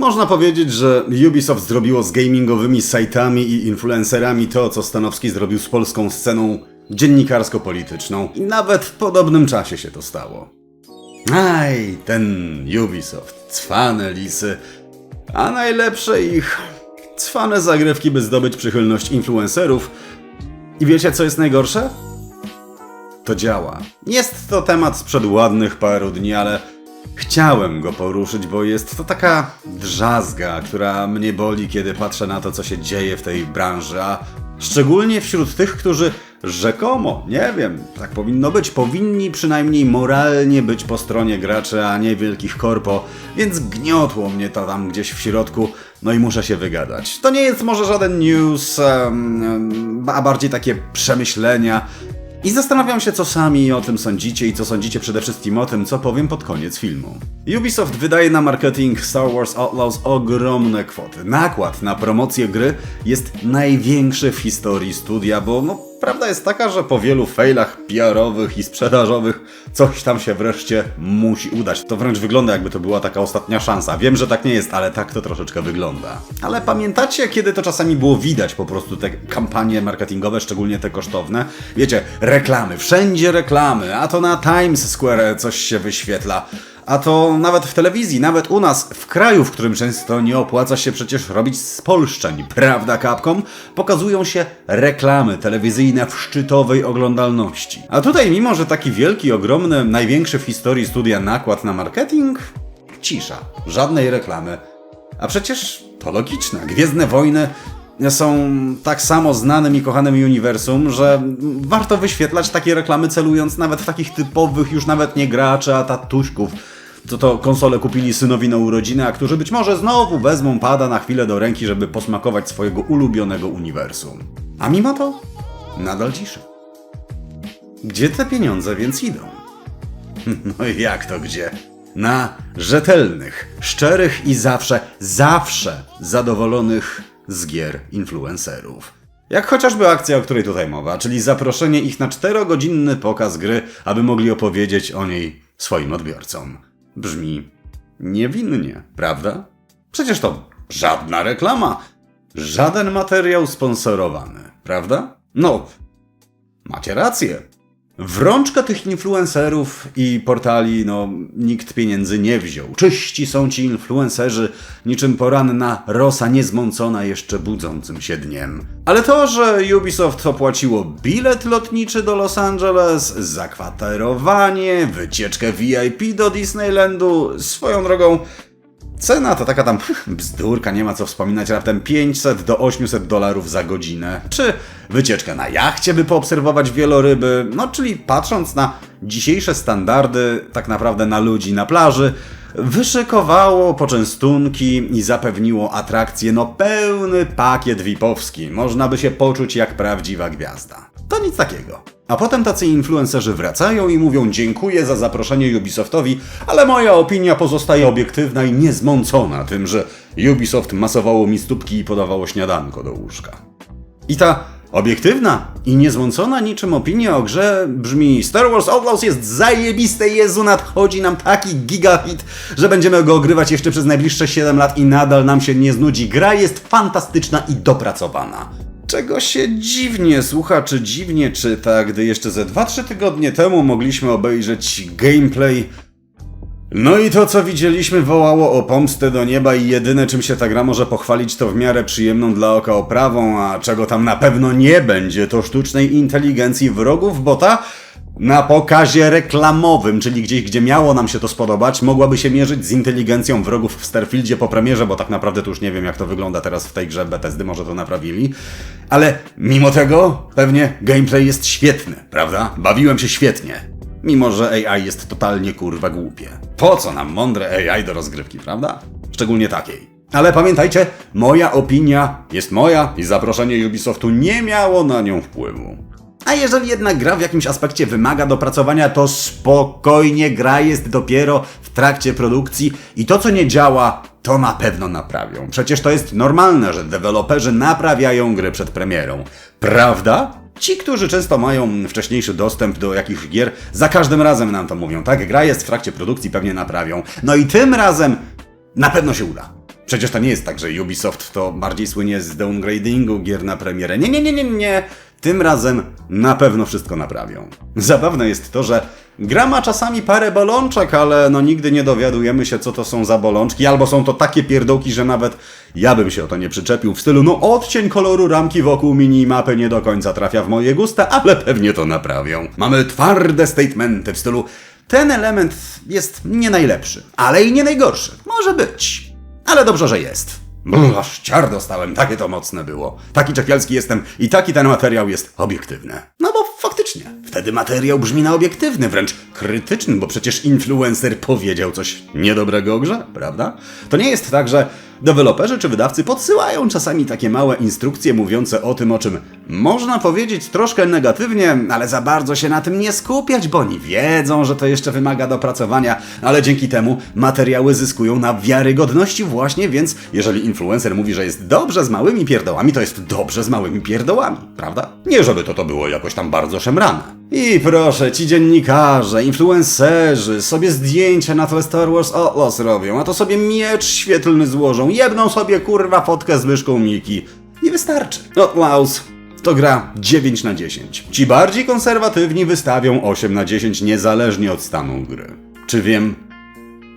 Można powiedzieć, że Ubisoft zrobiło z gamingowymi sajtami i influencerami to, co Stanowski zrobił z polską sceną dziennikarsko-polityczną. I nawet w podobnym czasie się to stało. Aj, ten Ubisoft, cwane lisy. A najlepsze ich cwane zagrywki, by zdobyć przychylność influencerów. I wiecie, co jest najgorsze? To działa. Jest to temat sprzed ładnych paru dni, ale chciałem go poruszyć, bo jest to taka drzazga, która mnie boli, kiedy patrzę na to, co się dzieje w tej branży, a szczególnie wśród tych, którzy rzekomo, nie wiem, tak powinno być, powinni przynajmniej moralnie być po stronie graczy, a nie wielkich korpo, więc gniotło mnie to tam gdzieś w środku, no i muszę się wygadać. To nie jest może żaden news, a bardziej takie przemyślenia, i zastanawiam się, co sami o tym sądzicie i co sądzicie przede wszystkim o tym, co powiem pod koniec filmu. Ubisoft wydaje na marketing Star Wars Outlaws ogromne kwoty. Nakład na promocję gry jest największy w historii studia, bo no, prawda jest taka, że po wielu failach PR-owych i sprzedażowych coś tam się wreszcie musi udać. To wręcz wygląda jakby to była taka ostatnia szansa. Wiem, że tak nie jest, ale tak to troszeczkę wygląda. Ale pamiętacie, kiedy to czasami było widać po prostu te kampanie marketingowe, szczególnie te kosztowne? Wiecie, reklamy, wszędzie reklamy, a to na Times Square coś się wyświetla. A to nawet w telewizji, nawet u nas, w kraju, w którym często nie opłaca się przecież robić spolszczeń, prawda Capcom? Pokazują się reklamy telewizyjne w szczytowej oglądalności. A tutaj, mimo że taki wielki, ogromny, największy w historii studia nakład na marketing, cisza, żadnej reklamy. A przecież to logiczne. Gwiezdne wojny są tak samo znanym i kochanym uniwersum, że warto wyświetlać takie reklamy celując nawet w takich typowych już nawet nie graczy, a tatuśków. Co to konsole kupili synowi na urodziny, a którzy być może znowu wezmą pada na chwilę do ręki, żeby posmakować swojego ulubionego uniwersum. A mimo to nadal cisza. Gdzie te pieniądze więc idą? No i jak to gdzie? Na rzetelnych, szczerych i zawsze, zawsze zadowolonych z gier influencerów. Jak chociażby akcja, o której tutaj mowa, czyli zaproszenie ich na 4-godzinny pokaz gry, aby mogli opowiedzieć o niej swoim odbiorcom. Brzmi niewinnie, prawda? Przecież to żadna reklama, żaden materiał sponsorowany, prawda? No, macie rację. W rączkę tych influencerów i portali, no, nikt pieniędzy nie wziął. Czyści są ci influencerzy, niczym poranna rosa niezmącona jeszcze budzącym się dniem. Ale to, że Ubisoft opłaciło bilet lotniczy do Los Angeles, zakwaterowanie, wycieczkę VIP do Disneylandu, swoją drogą Cena to taka tam bzdurka, nie ma co wspominać, raptem 500 do 800 dolarów za godzinę. Czy wycieczkę na jachcie, by poobserwować wieloryby, no czyli patrząc na dzisiejsze standardy, tak naprawdę na ludzi na plaży, wyszykowało poczęstunki i zapewniło atrakcję, no pełny pakiet VIP-owski. Można by się poczuć jak prawdziwa gwiazda. To nic takiego. A potem tacy influencerzy wracają i mówią dziękuję za zaproszenie Ubisoftowi, ale moja opinia pozostaje obiektywna i niezmącona tym, że Ubisoft masowało mi stópki i podawało śniadanko do łóżka. I ta obiektywna i niezmącona niczym opinia o grze brzmi Star Wars Outlaws jest zajebiste, Jezu, nadchodzi nam taki gigahit, że będziemy go ogrywać jeszcze przez najbliższe 7 lat i nadal nam się nie znudzi. Gra jest fantastyczna i dopracowana. Czego się dziwnie słucha, czy dziwnie czyta, gdy jeszcze ze 2-3 tygodnie temu mogliśmy obejrzeć gameplay. No i to, co widzieliśmy, wołało o pomstę do nieba i jedyne, czym się ta gra może pochwalić, to w miarę przyjemną dla oka oprawą, a czego tam na pewno nie będzie, to sztucznej inteligencji wrogów, bo ta na pokazie reklamowym, czyli gdzieś, gdzie miało nam się to spodobać, mogłaby się mierzyć z inteligencją wrogów w Starfieldzie po premierze, bo tak naprawdę to już nie wiem, jak to wygląda teraz w tej grze Bethesdy, może to naprawili. Ale mimo tego, pewnie gameplay jest świetny, prawda? Bawiłem się świetnie. Mimo, że AI jest totalnie kurwa głupie. Po co nam mądre AI do rozgrywki, prawda? Szczególnie takiej. Ale pamiętajcie, moja opinia jest moja i zaproszenie Ubisoftu nie miało na nią wpływu. A jeżeli jednak gra w jakimś aspekcie wymaga dopracowania, to spokojnie gra jest dopiero w trakcie produkcji i to co nie działa, to na pewno naprawią. Przecież to jest normalne, że deweloperzy naprawiają gry przed premierą. Prawda? Ci, którzy często mają wcześniejszy dostęp do jakichś gier, za każdym razem nam to mówią, tak? Gra jest w trakcie produkcji, pewnie naprawią. No i tym razem na pewno się uda. Przecież to nie jest tak, że Ubisoft to bardziej słynie z downgradingu gier na premierę. Nie, nie, nie, nie, nie. Tym razem na pewno wszystko naprawią. Zabawne jest to, że gra ma czasami parę bolączek, ale no nigdy nie dowiadujemy się, co to są za bolączki, albo są to takie pierdołki, że nawet ja bym się o to nie przyczepił w stylu, no odcień koloru ramki wokół minimapy nie do końca trafia w moje gusta, ale pewnie to naprawią. Mamy twarde statementy w stylu, ten element jest nie najlepszy, ale i nie najgorszy. Może być. Ale dobrze, że jest. Brr, aż ciar dostałem, takie to mocne było. Taki czepialski jestem i taki ten materiał jest obiektywny. No bo faktycznie, wtedy materiał brzmi na obiektywny, wręcz krytyczny, bo przecież influencer powiedział coś niedobrego o grze, prawda? To nie jest tak, że deweloperzy czy wydawcy podsyłają czasami takie małe instrukcje mówiące o tym, o czym można powiedzieć troszkę negatywnie, ale za bardzo się na tym nie skupiać, bo oni wiedzą, że to jeszcze wymaga dopracowania, ale dzięki temu materiały zyskują na wiarygodności właśnie, więc jeżeli influencer mówi, że jest dobrze z małymi pierdołami, to jest dobrze z małymi pierdołami, prawda? Nie żeby to to było jakoś tam bardzo szemrane. I proszę, ci dziennikarze, influencerzy sobie zdjęcia na tle Star Wars Outlaws robią, a to sobie miecz świetlny złożą, jebną sobie kurwa fotkę z myszką Miki. I wystarczy. Outlaws to gra 9 na 10. Ci bardziej konserwatywni wystawią 8 na 10 niezależnie od stanu gry. Czy wiem,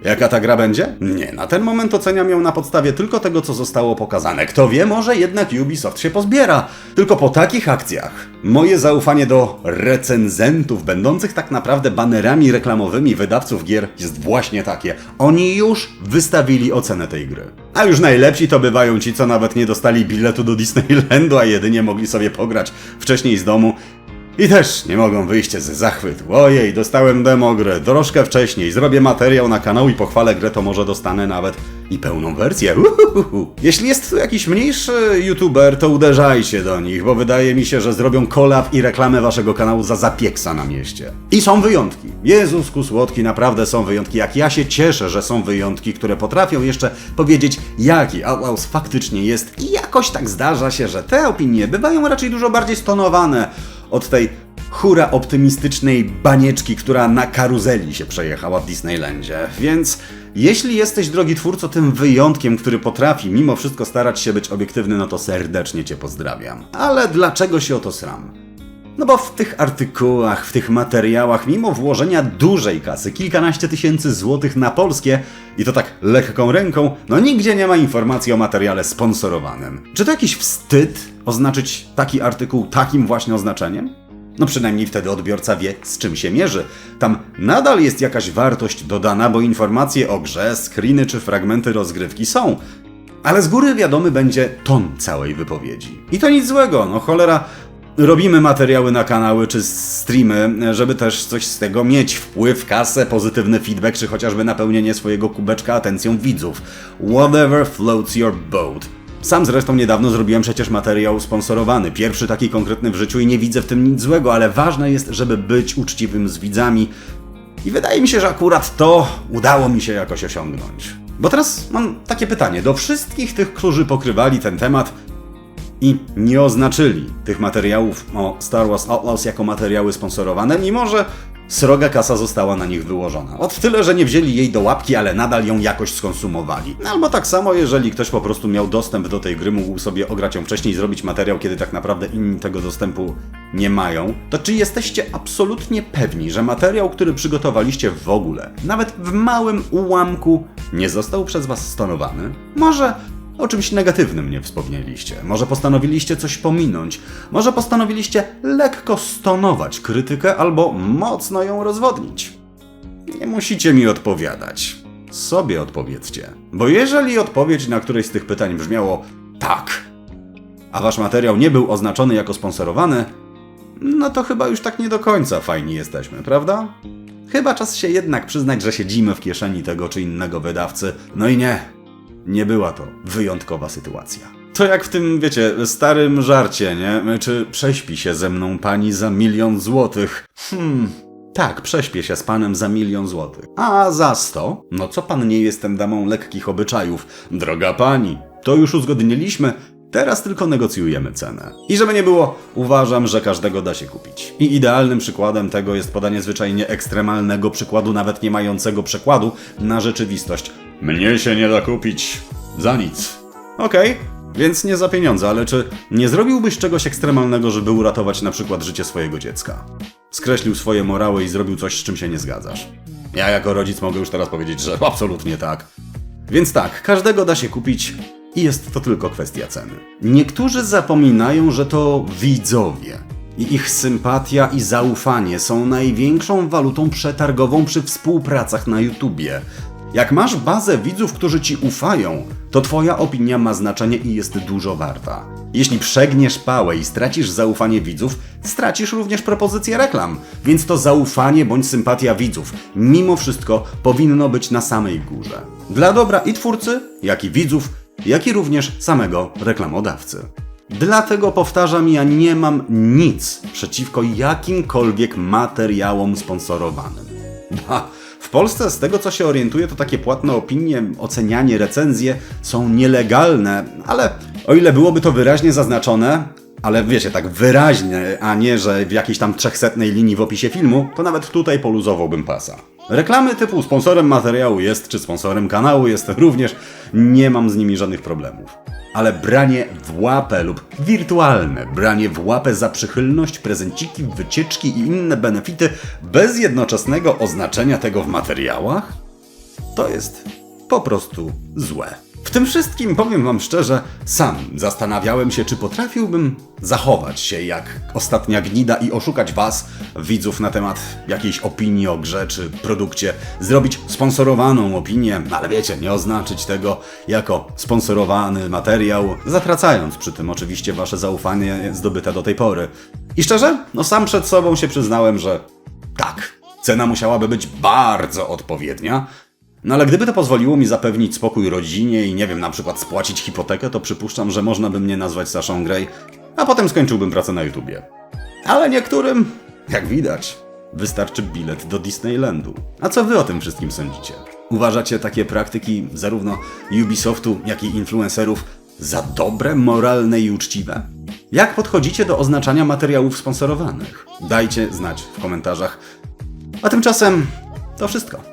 Jaka ta gra będzie? Nie, na ten moment oceniam ją na podstawie tylko tego, co zostało pokazane. Kto wie, może jednak Ubisoft się pozbiera. Tylko po takich akcjach moje zaufanie do recenzentów, będących tak naprawdę banerami reklamowymi wydawców gier, jest właśnie takie. Oni już wystawili ocenę tej gry. A już najlepsi to bywają ci, co nawet nie dostali biletu do Disneylandu, a jedynie mogli sobie pograć wcześniej z domu i też nie mogą wyjść z zachwytu. Ojej, dostałem demo grę troszkę wcześniej, zrobię materiał na kanał i pochwalę grę, to może dostanę nawet i pełną wersję. Uhuhu. Jeśli jest tu jakiś mniejszy youtuber, to uderzajcie do nich, bo wydaje mi się, że zrobią kolab i reklamę waszego kanału za zapieksa na mieście. I są wyjątki. Jezusku słodki, naprawdę są wyjątki. Jak ja się cieszę, że są wyjątki, które potrafią jeszcze powiedzieć, jaki Outlaws faktycznie jest. I jakoś tak zdarza się, że te opinie bywają raczej dużo bardziej stonowane od tej hura optymistycznej banieczki, która na karuzeli się przejechała w Disneylandzie. Więc jeśli jesteś, drogi twórco, tym wyjątkiem, który potrafi mimo wszystko starać się być obiektywny, no to serdecznie Cię pozdrawiam. Ale dlaczego się o to sram? No bo w tych artykułach, w tych materiałach, mimo włożenia dużej kasy, kilkanaście tysięcy złotych na polskie, i to tak lekką ręką, no nigdzie nie ma informacji o materiale sponsorowanym. Czy to jakiś wstyd oznaczyć taki artykuł takim właśnie oznaczeniem? No przynajmniej wtedy odbiorca wie, z czym się mierzy. Tam nadal jest jakaś wartość dodana, bo informacje o grze, screeny czy fragmenty rozgrywki są. Ale z góry wiadomy będzie ton całej wypowiedzi. I to nic złego, no cholera, robimy materiały na kanały czy streamy, żeby też coś z tego mieć. Wpływ, kasę, pozytywny feedback, czy chociażby napełnienie swojego kubeczka atencją widzów. Whatever floats your boat. Sam zresztą niedawno zrobiłem przecież materiał sponsorowany. Pierwszy taki konkretny w życiu i nie widzę w tym nic złego, ale ważne jest, żeby być uczciwym z widzami. I wydaje mi się, że akurat to udało mi się jakoś osiągnąć. Bo teraz mam takie pytanie do wszystkich tych, którzy pokrywali ten temat i nie oznaczyli tych materiałów o Star Wars Outlaws jako materiały sponsorowane, mimo że sroga kasa została na nich wyłożona. Od tyle, że nie wzięli jej do łapki, ale nadal ją jakoś skonsumowali. Albo tak samo, jeżeli ktoś po prostu miał dostęp do tej gry, mógł sobie ograć ją wcześniej zrobić materiał, kiedy tak naprawdę inni tego dostępu nie mają, to czy jesteście absolutnie pewni, że materiał, który przygotowaliście w ogóle, nawet w małym ułamku, nie został przez was stonowany? Może o czymś negatywnym nie wspomnieliście. Może postanowiliście coś pominąć. Może postanowiliście lekko stonować krytykę albo mocno ją rozwodnić. Nie musicie mi odpowiadać. Sobie odpowiedzcie. Bo jeżeli odpowiedź na któreś z tych pytań brzmiało tak, a wasz materiał nie był oznaczony jako sponsorowany, no to chyba już tak nie do końca fajni jesteśmy, prawda? Chyba czas się jednak przyznać, że siedzimy w kieszeni tego czy innego wydawcy. No i nie, nie była to wyjątkowa sytuacja. To jak w tym, wiecie, starym żarcie, nie? Czy prześpi się ze mną pani za milion złotych? Hmm, tak, prześpię się z panem za milion złotych. A za sto? No co pan nie jestem damą lekkich obyczajów? Droga pani, to już uzgodniliśmy, Teraz tylko negocjujemy cenę. I żeby nie było, uważam, że każdego da się kupić. I idealnym przykładem tego jest podanie zwyczajnie ekstremalnego przykładu, nawet nie mającego przekładu na rzeczywistość. Mnie się nie da kupić. Za nic. Okej, więc nie za pieniądze, ale czy nie zrobiłbyś czegoś ekstremalnego, żeby uratować na przykład życie swojego dziecka? Skreślił swoje morały i zrobił coś, z czym się nie zgadzasz. Ja jako rodzic mogę już teraz powiedzieć, że absolutnie tak. Więc tak, każdego da się kupić i jest to tylko kwestia ceny. Niektórzy zapominają, że to widzowie. I ich sympatia i zaufanie są największą walutą przetargową przy współpracach na YouTubie. Jak masz bazę widzów, którzy ci ufają, to twoja opinia ma znaczenie i jest dużo warta. Jeśli przegniesz pałę i stracisz zaufanie widzów, stracisz również propozycję reklam. Więc to zaufanie bądź sympatia widzów, mimo wszystko, powinno być na samej górze. Dla dobra i twórcy, jak i widzów, jak i również samego reklamodawcy. Dlatego powtarzam, ja nie mam nic przeciwko jakimkolwiek materiałom sponsorowanym. Polsce, z tego co się orientuję, to takie płatne opinie, ocenianie, recenzje są nielegalne, ale o ile byłoby to wyraźnie zaznaczone, ale wiecie, tak wyraźnie, a nie, że w jakiejś tam trzechsetnej linii w opisie filmu, to nawet tutaj poluzowałbym pasa. Reklamy typu sponsorem materiału jest, czy sponsorem kanału jest również, nie mam z nimi żadnych problemów. Ale branie w łapę lub wirtualne branie w łapę za przychylność, prezenciki, wycieczki i inne benefity bez jednoczesnego oznaczenia tego w materiałach? To jest po prostu złe. W tym wszystkim powiem Wam szczerze, sam zastanawiałem się, czy potrafiłbym zachować się jak ostatnia gnida i oszukać Was, widzów, na temat jakiejś opinii o grze czy produkcie, zrobić sponsorowaną opinię, ale wiecie, nie oznaczyć tego jako sponsorowany materiał, zatracając przy tym oczywiście Wasze zaufanie zdobyte do tej pory. I szczerze, no sam przed sobą się przyznałem, że tak, cena musiałaby być bardzo odpowiednia, no ale gdyby to pozwoliło mi zapewnić spokój rodzinie i nie wiem, na przykład spłacić hipotekę, to przypuszczam, że można by mnie nazwać Saszą Grey, a potem skończyłbym pracę na YouTubie. Ale niektórym, jak widać, wystarczy bilet do Disneylandu. A co wy o tym wszystkim sądzicie? Uważacie takie praktyki zarówno Ubisoftu, jak i influencerów za dobre, moralne i uczciwe? Jak podchodzicie do oznaczania materiałów sponsorowanych? Dajcie znać w komentarzach. A tymczasem to wszystko.